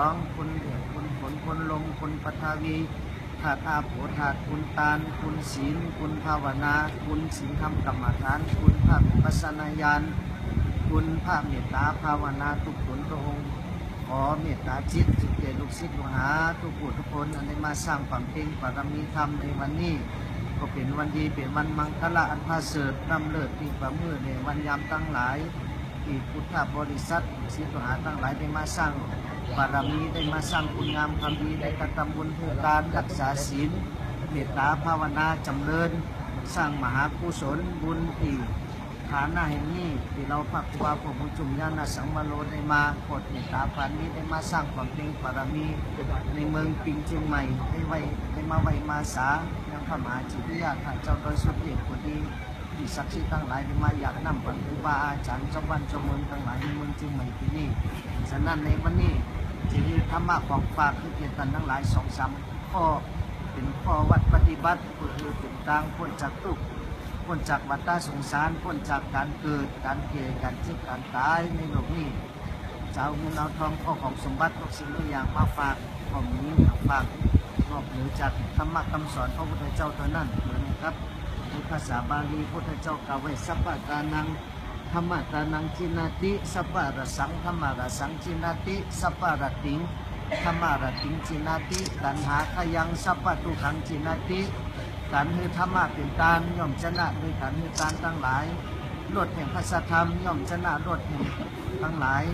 องคุณเดือดคุณฝนคุณลมคุณปฐวีธาตุอาโภธาตุคุณตาลคุณศีล คุณภาวนา คุณศีลธรรมกรรมฐาน คุณพระวิปัสนาญาณคุณพระเมตตาภาวนาทุกผลพระองค์ขอเมตตาจิตจิตเกลูกศิษย์ลูกหา ทุกผู้ทุกคนอันได้มาสร้างความเพ่งปรมีธรรมในวันนี้ก็เป็นวันดีเป็นวันมังคละอันพาเสริฐนำเลิศที่ประมือในวันยามตั้งหลายที่พุทธบริษัทศิษย์ลูกหาตั้งหลายได้มาสร้าง บารมีได้มาสร้างคุณงามความดีได้กระทำบุญเพื่อการรักษาศีลเมตตาภาวนาจำเริญ สร้างมหากุศลบุญที่ฐานะแห่งนี้ที่เราพักว่าผมจุมญาณสังวโรได้มาโปรดเมตตาปานนี้ได้มาสร้างความเพียงบารมีในเมืองปิงเชียงใหม่ได้ไว้ได้มาไว้มาสายังพระมหาจิตวิยาท่านเจ้าโดยสุดเด็จคนดีที่ศักดิ์สิทธิ์ทั้งหลายได้มาอยากนำปัญญาอาจารย์เจ้าบ้านเจ้าเมืองทั้งหลายในเมืองเชียงใหม่ที่นี่ฉะนั้นในวันนี้ จะมีธรรมะของฝากคือเกียรติทั้งหลายสองสามข้อเป็นข้อวัดปฏิบัติก็คือเป็นทางพ้นจากทุกข์พ้นจากวัฏสงสารพ้นจากการเกิดการเกิดการเจ็บการตายในโลกนี้จะเอาเงินเอาทองข้อของสมบัติทุกสิ่งทุกอย่างมาฝากของนี้ฝากนอกเหนือจากธรรมะคำสอนพระพุทธเจ้าเท่านั้นเหมือนครับในภาษาบาลีพุทธเจ้ากล่าวไว้สัพพะกานัง ธรรมะกานังจินาติสัพพะรสังธรรมะรสังจินาติสัพพะรติงธรรมะรติงจินาติตัณหาขยังสัพพะทุขังจินาติการให้ธรรมะเป็นการย่อมชนะโดยการให้การทั้งหลายลดแห่งพระธรรมย่อมชนะลดแห่งทั้งหลาย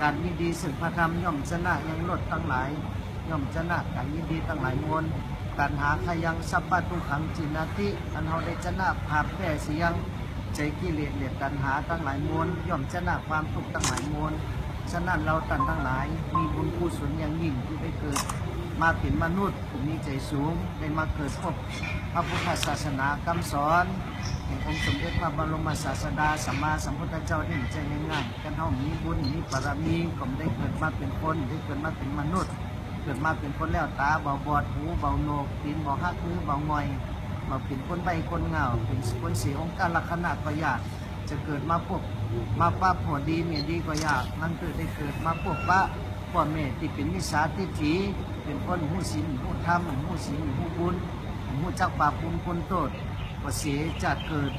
การยินดีสึกพระธรรมย่อมชนะยังลดทั้งหลาย ย่อมชนะการยินดีทั้งหลายมวลการหาขยังสัพพะทุขังจินาติอันเราได้ชนะภาพแพ้เสียง ใจกิเลสเลียดกันหาทั้งหลายมวลย่อมชนะความทุกข์ทั้งหลายมวลฉะนั้นเราตันทั้งหลาย มีบุญกุศลอย่างยิ่งที่ได้เกิด มาเป็นมนุษย์ผู้มีใจสูงได้มาเกิดพบพระพุทธศาสนาคำสอนแห่งองค์สมเด็จพระบรมศาสดาสัมมาสัมพุทธเจ้าได้ใจง่ายๆกันเท่ามีบุญมีบารมีก็ได้เกิดมาเป็นคนได้เกิดมาเป็นมนุษย์ เกิดมาเป็นคนแล้วตาเบาบอดหูเบาโหนกตีนเบาหักมือเบาง่อย มาเป็นคนใบคนเหงาเป็นคนสีองค์การลักษณะก็ยากจะเกิดมาพวกมาป้าผัวดีเมียดีก็ยากมันเกิดได้เกิดมาพวกป้าพ่อแม่ที่เป็นมิจฉาทิฏฐิเป็นคนหูศีลหูธรรมหูศีลหูบุญหูจักบาปบุญคนโทษก็เสียจัดเกิด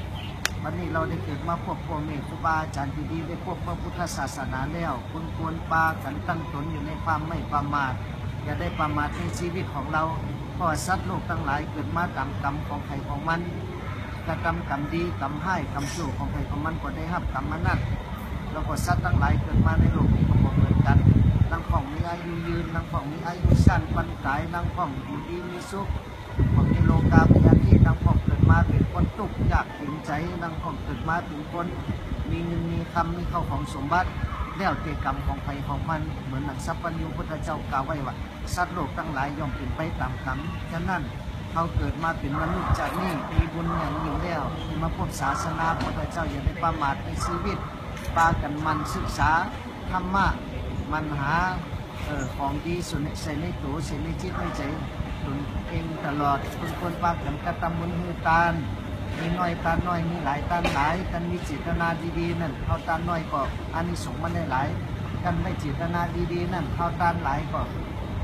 วันนี้เราได้เกิดมาพบพ่อแม่ครูบาอาจารย์ที่ดีได้พบพระพุทธศาสนาแล้วคุณควรปากันตั้งตนอยู่ในความไม่ประมาทอย่าได้ประมาทในชีวิตของเรา พราะว่าสัตว์โลกทั้งหลายเกิดมาตามกรรมของใครของมันกระทำกรรมดีกรรมให้กรรมชั่วของใครของมันก็ได้รับกรรมนั้น แล้วก็สัตว์ทั้งหลายเกิดมาในโลกนี้ก็เหมือนกันนางของมีอายุยืนนางของมีอายุสั้นปันกายนางของอยู่ดีมีสุขของมีโลกาพยาธินางของเกิดมาเป็นคนตุกข์ยากจริงใจนางของเกิดมาเป็นคนมีเงินมีคำมีเข้าของสมบัติ แล้วแต่กรรมของใครของมัน เหมือนหนังสัพพัญญูพุทธเจ้ากล่าวไว้ว่าสัตว์โลกทั้งหลายย่อมเป็นไปตามกรรมฉะนั้นเขาเกิดมาเป็นมนุษย์จากนี้มีบุญอย่างยิ่งแล้วมาพบศาสนาพุทธเจ้าอย่าได้ประมาทในชีวิตปากันมันศึกษาธรรมะมันหาออของดีส่วนใส่ในตัวใส่ในจิตในใจตนเองตลอดคนคนปากันกระทำบุญมือตาน มีน้อยตาน้อยมีหลายตาหลายกันมีเจตนาดีๆนั่นเขาตาน้อยก็อานิสงส์มันได้หลายกันไม่เจตนาดีๆนั่นเขาตาหลายก็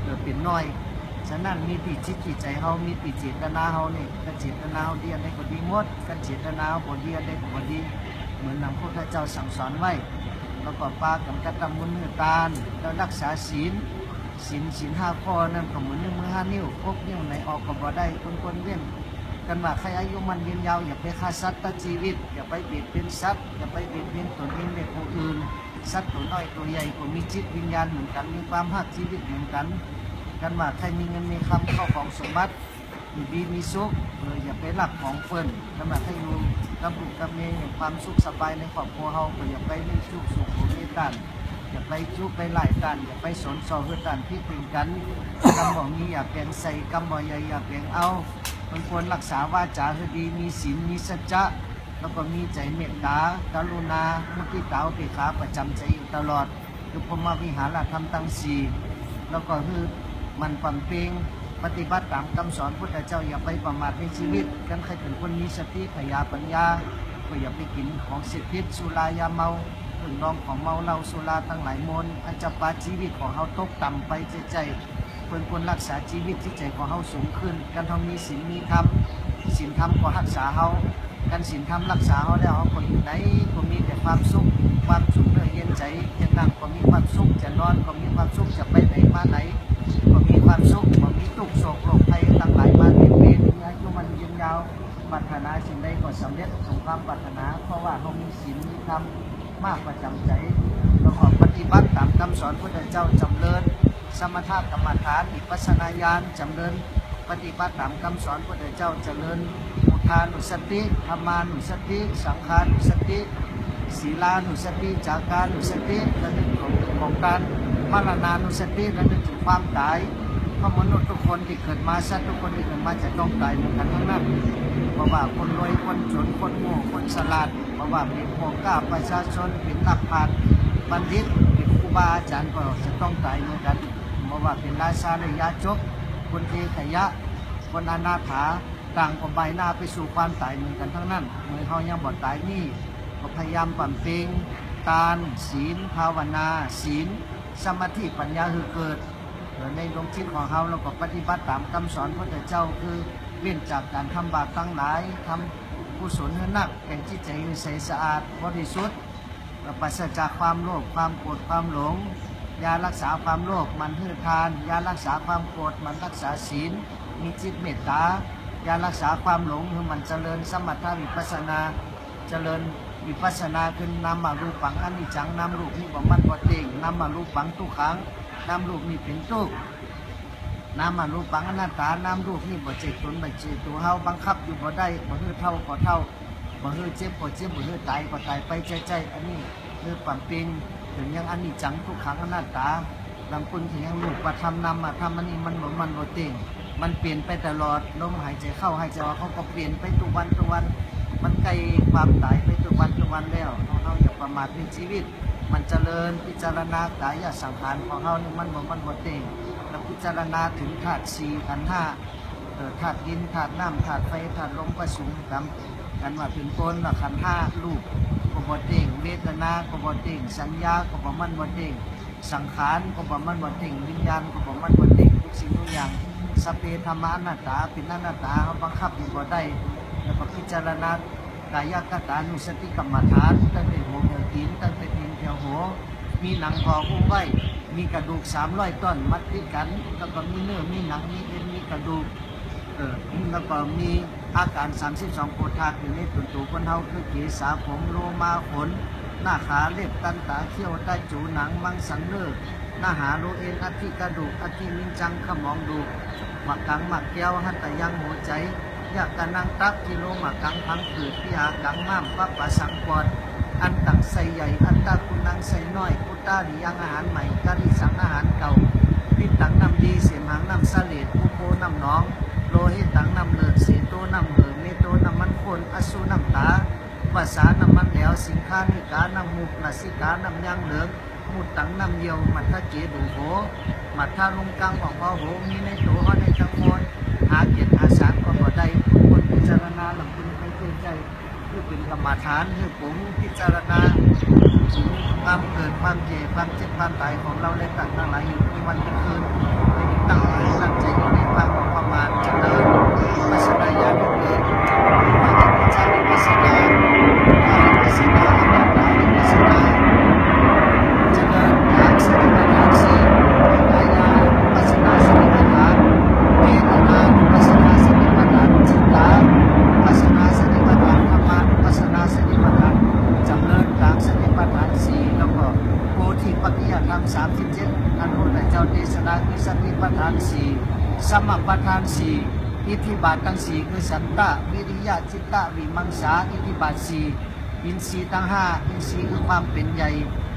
เกิดเป็นน้อยฉะนั้นมีติจิตจิตใจเฮามีติเจตนาเฮานี่กันเจตนาเฮาดีอันใดก็ดีหมดกันเจตนาเฮาบ่ดีอันใดก็บ่ดีเหมือนนำพุทธเจ้าสั่งสอนไว้แล้วก็ปากันกระทำบุญมือตาลแล้วรักษาศีลศีลศีลห้าข้อนั่นก็เหมือนนิ้วมือห้านิ้วพกนิ้วไหนออกก็บ่ได้คนคนๆเว้น กันว่าใครอายุมันยืนยาวอย่าไปฆ่าสัตว์ตัดชีวิต อย่าไปเบียดเบียนสัตว์อย่าไปเบียดเบียนตนเองและผู้อื่นสัตว์ตัวน้อยตัวใหญ่ก็มีจิตวิญญาณเหมือนกันมีความหักชีวิตเหมือนกัน กันว่าใครมีเงินมีคำเข้าของสมบัติมีดีมีสุขเอออย่าไปหลักของเฟิ่นกันว่าใครอยู่กับลูกกับเมียอย่งความสุขสบายในครอบครัวเฮาก็อย่าไปในชุกสุขของเมตตาอย่าไปจุกไปไล่กันอย่าไปสนสอเพื่อกันพิถึงกันกำบอกนี้อย่าเปลี่ยนใส่กำบอกอย่อย่าเปลี่ยนเอา มันควรรักษาวาจาให้ดีมีศีลมีสัจจะแล้วก็มีใจเมตตากรุณามุทิตาเบกขาประจำใจอยู่ตลอดคือพรมวิหารธรรมตั้งสี่แล้วก็คือมันฝังเพลงปฏิบัติตามคำสอนพุทธเจ้าอย่าไปประมาทในชีวิตกันใครเป็นคนมีสติพยาปัญญา ก็อย่าไปกินของเสพติดสุรายาเมาถึงดองของเมาเหล้าสุราทั้งหลายมนอันจะปาชีวิตของเฮาตกต่ำไปใจใจ เพิ่นควรรักษาชีวิตที่ใจของเฮาสูงขึ้น การเฮามีศีลมีธรรมศีลธรรมก็รักษาเฮาการศีลธรรมรักษาเฮาแล้วเฮาคนอยู่ไหนก็มีแต่ความสุขความสุขเนื้อเย็นใจจะนั่งก็มีความสุขจะนอนก็มีความสุขจะไปไหนมาไหนก็มีความสุขก็มีทุกโศกโรคภัยทั้งหลายมาเป็นเวรอายุมันยืนยาวปรารถนาสิ่งใดก็สำเร็จสมความปรารถนา เพราะว่าเขามีศีลมีธรรมมากประจำใจเราขอปฏิบัติตามคำสอนพระพุทธเจ้าจำเริญ สมถะกรรมฐานอิปัสสนาญาณจำเริญปฏิบัติตามคำสอนพระพุทธเจ้าเจริญอุทานุสติธรรมานุสติ สังขานุสติศีลานุสติจากานุสติระลึกของของการมรณานุสติระลึกถึงความตายเพราะมนุษย์ทุกคนที่เกิดมาสัตว์ทุกคนที่เกิดมาจะต้องตายเหมือนกันทั้งนั้นเพราะว่าคนรวยคนจนคนโง่คนฉลาดเพราะว่าเป็นพวกกล้าประชาชนเป็นนักปราชญ์บัณฑิตเป็นครูบาอาจารย์ก็จะต้องตายเหมือนกัน ราะว่าเป็นราชาในยาจกคนเทขยะ คนอนาถาต่างก็ใบหน้าไปสู่ความตายเหมือนกันทั้งนั้นเมื่อเขายังบ่ตายนี่ก็พยายามปั่นเปงทานศีล ภาวนา ศีล สมาธิปัญญาคือเกิดในดวงจิตของเราเราก็ปฏิบัติตามคำสอนพระเจ้าคือเว้นจากการทำบาปทั้งหลายทำกุศลให้นักแห่งจิตใจให้ใสสะอาดบริสุทธิ์ปราศจากความโลภความโกรธความหลง ยารักษาความโลภมันฮือทาน ยารักษาความโกรธมันรักษาศีล มีจิตเมตตายารักษาความหลงคือมันเจริญสมถะวิปัสนาเจริญวิปัสนาขึ้นนำมารูปังอันิจจังนำรูปนี้บ่มันบ่เต็งนำมารูปังทุกขังนำรูปนี้เป็นทุกนำมารูปังอนัตตานำรูปนี้บ่เจ็ตนบ่เจตตัวเฮาบังคับอยู่บ่ได้บ่ฮือเท่าก็เท่าบ่ฮือเจ็บก็เจ็บบ่ฮือตายก็ตายไปใจใจอันนี้คือความเป็น ถึงยังอันิจจังทุกขังอนัตตาบางคนถึงยังรูปประธรรมนำมาทำอันนี้มันบ่มันบ่เต็งมันเปลี่ยนไปตลอดลมหายใจเข้าหายใจออกเขาก็เปลี่ยนไปทุกวันทุกวัน มันใกลความตายไปทุกวันทุกวันแล้วเราเราอย่าประมาทในชีวิต มันเจริญพิจารณากายสังขารของเรานี่มันบ่มันบ่เต็งแล้วพิจารณาถึงธาตุสี่ขันธ์ห้าธาตุดินธาตุน้ำธาตุไฟธาตุลมประสุมกัน กันว่าเป็นต้นว่าขันห้ารูปก็บ่เต็งเวทนาก็บ่เต็งสัญญาก็บ่มันบ่เต็งสังขารก็บ่มันบ่เต็งวิญญาณก็บ่มันบ่เต็งทุกสิ่งทุกอย่างสพเพธรรมะอนัตตาเป็นอนัตตาเขาบังคับอยู่บ่ได้แล้วก็พิจารณากายกตานุสติกรรมฐานตั้งแต่หัวเหี่ยวตีนตั้งแต่ตีนเหี่ยวหัวมีหนังพอหุ้มไว้มีกระดูกสามร้อยต้นมัดติดกันแล้วก็มีเนื้อมีหนังมีเอ็นมีกระดูกเออแล้วก็มี อาการ 32โปรธาตุอยู่ในตุ่นตูคนเฮาคือเกสาผมโลมาขน หน้าขาเล็บกันตาเขี้ยวใต้จูหนังมังสังเนื้อหน้าหาโลเอ็นอัฐิกระดูกอัฐิมินจังขมองดูหมักกังหมักแก้วหัตถยังหัวใจ อยากกันนังตักกิโลหมักกังพังผืดพิหากังม้ามปัปปะสังปอดอันตังใส่ใหญ่ อันตาคุณนังใส่น้อยพุตตาดิยังอาหารใหม่กะดิสังอาหารเก่าพิตังน้ำดีเสียมหางน้ำสเลดผู้โพน้ำน้อง เลือดเสโตน้ำเหอเมโตน้ำมันคนอสุน้ำตาภาษาน้ำมันแหลวสิงค้านิกาน้ำมุกนาสิกาน้ำย่างเหลืองมุดตังน้ำเยียวมัทธะเกดูโหมัทธาลุงกังของพ่อโหมีในตัวเขาในจังมวลหาเกียรติหาสาก็บ่ได้คนพิจารณาหลังคุณไปเตือนใจคือเป็นกรรมฐานคือผมพิจารณาถึงความเกิดความเจ็บความเจ็บความตายของเราในต่างทั้งหลายอยู่ที่วันที่คืนตั้งใจตั้งใจอยู่ในความประมาทเจริญปัสนาญาณเกิด จาริปัสสนาจาริปัสสนาอนัตตาริปัสสนาเจริญทางสติปัฏฐานสี่กายานุปัสสนาสติปัฏฐานเวทนานุปัสสนาสติปัฏฐานจิตตานุปัสสนาสติปัฏฐานธรรมานุปัสสนาสติปัฏฐานจำเริญทางสติปัฏฐานสี่แล้วก็โพธิ ปัจจยธรรมสามสิบเจ็ดท่านพระเจ้าเทศนาคือสติปัฏฐานสี่สมปัฏฐานสี่อิทธิบาททั้งสี่คือสันตะวิริยะจิตตะวิมังสาอิทธิบาทสี่อินทรีย์ทั้งห้าอินทรีย์คือความเป็นใหญ่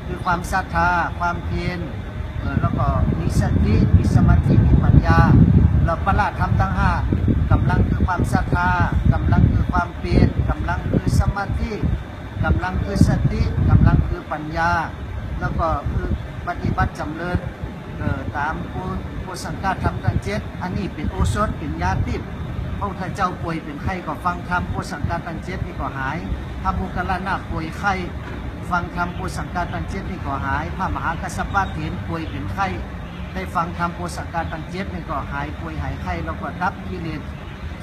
คือความศรัทธา ความเพียรแล้วก็มีสติมีสมาธิมีปัญญาเราประหลาดธรรมทั้งห้ากำลังคือความศรัทธากำลังคือความเพียรกำลังคือสมาธิกำลังคือสติกำลังคือปัญญา แล้วก็คือ ปฏิบัติจำเริญตามผู้ผู้สังกัดทำทั้งเจ็ดอันนี้เป็นโอสถเป็นยาติบพระพุทธเจ้าป่วยเป็นไข้ก็ฟังธรรมผู้สังกัดทั้งเจ็ดนี่ก็หายถ้าบุคลานาป่วยไข้ฟังธรรมโพสังกาตังเจ็ดนี่ก็หาย พระมหากัสสปะเถนป่วยเป็นไข้ได้ฟังธรรมโพสังกาตังเจ็ดนี่ก็หายป่วยหายไข้แล้วก็ดับกิเลส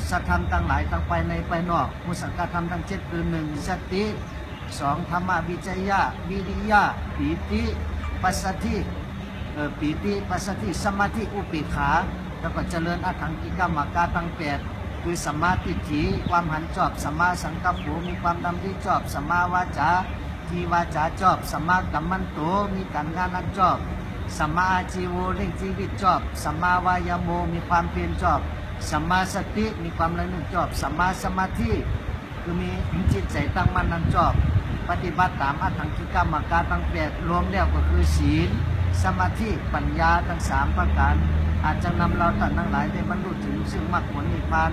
สัตธรรมทั้งหลายทั้งภายในภายนอกโพสังกาธรรมทั้งเจ็ดคือหนึ่งสติสองธรรมวิจยะวิริยะปีติ ปัสสธิปีติปัสสธิสมาธิอุเบกขา แล้วก็เจริญอัตถังกิกรรมกาตั้งแปดคือสมาทิฏฐิความหันจอบสมาสังกัปโปมีความดำริจอบสมาวาจาทีวาจาจอบสมากัมมันโตมีการงานนั้นจอบสมาอาชีโวเร่งชีวิตจอบสมาวายโมมีความเพียรจอบสมาสติมีความระลึกจอบสมมาสมาธิคือมีจิตใจตั้งมั่นนั้นจอบ ปฏิบัติตามอัตถังกิกรรมการตั้งแปดรวมแล้วก็คือศีล สมาธิปัญญาทั้งสามประการ อาจจะนำเราท่านทั้งหลายได้บรรลุถึงซึ่งมรรคผลนิพพาน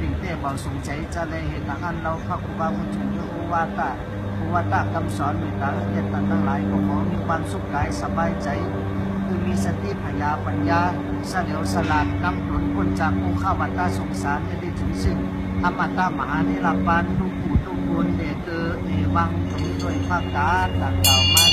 ถึงเต้เบาสงใจจะเลยเห็นทางอันเราพระครูบาบุญชุมหรืออุวาตาอุวาตาคำสอนมีทางเทศท่านทั้งหลายก็ขอมีความสุขกายสบายใจ คือมีสติปัญญาปัญญาเสลียวสลาดนำตนพ้นจากภูเข้าวัฏฏสงสารให้ได้ถึงซึ่งอมตะมหานิรันดร์ทุกผู้ทุกคนเดชเกอ ฟังถึงด้วยประการต่างๆมัน